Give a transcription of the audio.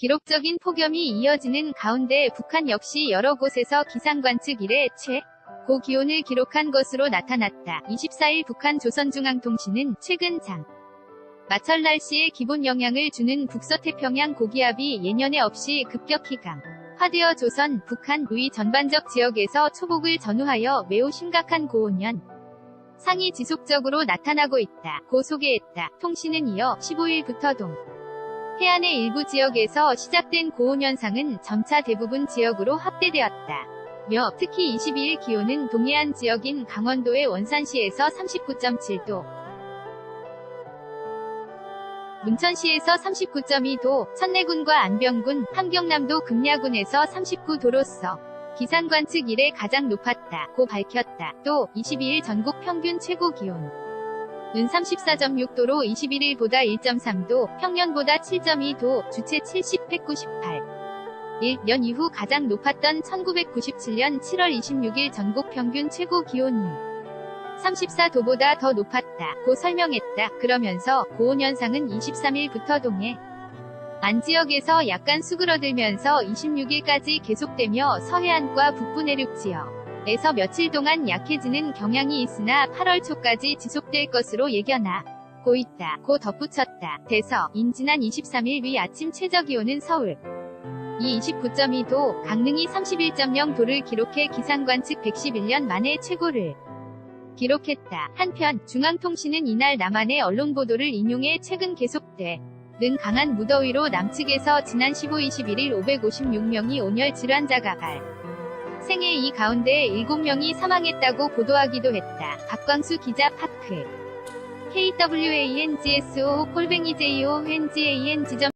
기록적인 폭염이 이어지는 가운데 북한 역시 여러 곳에서 기상관 측 이래 최 고 기온을 기록한 것으로 나타났다. 24일 북한 조선중앙통신은 최근 장 마철 날씨에 기본 영향을 주는 북서태평양 고기압이 예년에 없이 급격히 강 화되어 조선, 북한, 우이 전반적 지역에서 초복을 전후하여 매우 심각한 고온연 상이 지속적으로 나타나고 있다. 고 소개했다. 통신은 이어 15일부터 동 해안의 일부 지역에서 시작된 고온 현상은 점차 대부분 지역으로 확대되었다. 며 특히 22일 기온은 동해안 지역인 강원도의 원산시에서 39.7도, 문천시에서 39.2도, 천내군과 안병군, 함경남도 금야군에서 39도로서 기상관측 이래 가장 높았다. 고 밝혔다. 또 22일 전국 평균 최고 기온 는 34.6도로 21일보다 1.3도, 평년보다 7.2도, 주체 70, 198. 1년 이후 가장 높았던 1997년 7월 26일 전국 평균 최고 기온이 34도보다 더 높았다. 고 설명했다. 그러면서 고온 현상은 23일부터 동해 안 지역에서 약간 수그러들면서 26일까지 계속되며 서해안과 북부 내륙 지역 에서 며칠 동안 약해지는 경향이 있으나 8월 초까지 지속될 것으로 예견하 고 있다. 고 덧붙였다. 대서 인 지난 23일 위 아침 최저기온은 서울 이 29.2도, 강릉이 31.0도를 기록해 기상관 측 111년 만에 최고를 기록했다. 한편 중앙통신은 이날 남한의 언론 보도를 인용해 최근 계속돼 는 강한 무더위로 남측에서 지난 15-21일 556명이 온열 질환자가 발 생애 이 가운데 7명이 사망했다고 보도하기도 했다. 박광수 기자 파크 KWANGSO 콜뱅이 JO NGAN 지점